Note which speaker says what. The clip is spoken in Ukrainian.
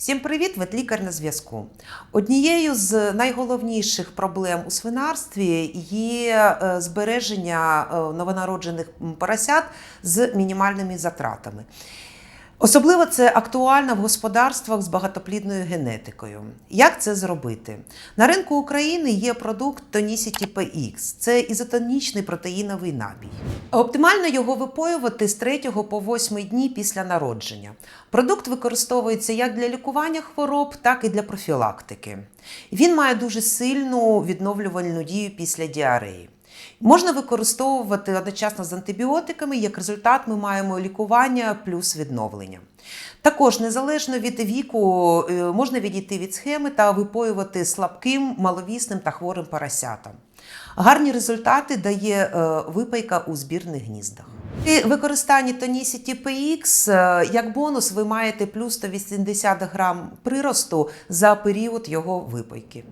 Speaker 1: Всім привіт! Ветлікар на зв'язку. Однією з найголовніших проблем у свинарстві є е, збереження е, новонароджених поросят з мінімальними затратами. Особливо це актуально в господарствах з багатоплідною генетикою. Як це зробити? На ринку України є продукт Tonicity PX. Це ізотонічний протеїновий набій. Оптимально його випоювати з 3 по 8 дні після народження. Продукт використовується як для лікування хвороб, так і для профілактики. Він має дуже сильну відновлювальну дію після діареї. Можна використовувати одночасно з антибіотиками, як результат ми маємо лікування плюс відновлення. Також незалежно від віку е, можна відійти від схеми та випоювати слабким, маловісним та хворим поросятам. Гарні результати дає е, випайка у збірних гніздах. При використанні Tonicity PX е, як бонус ви маєте плюс 180 грам приросту за період його випайки.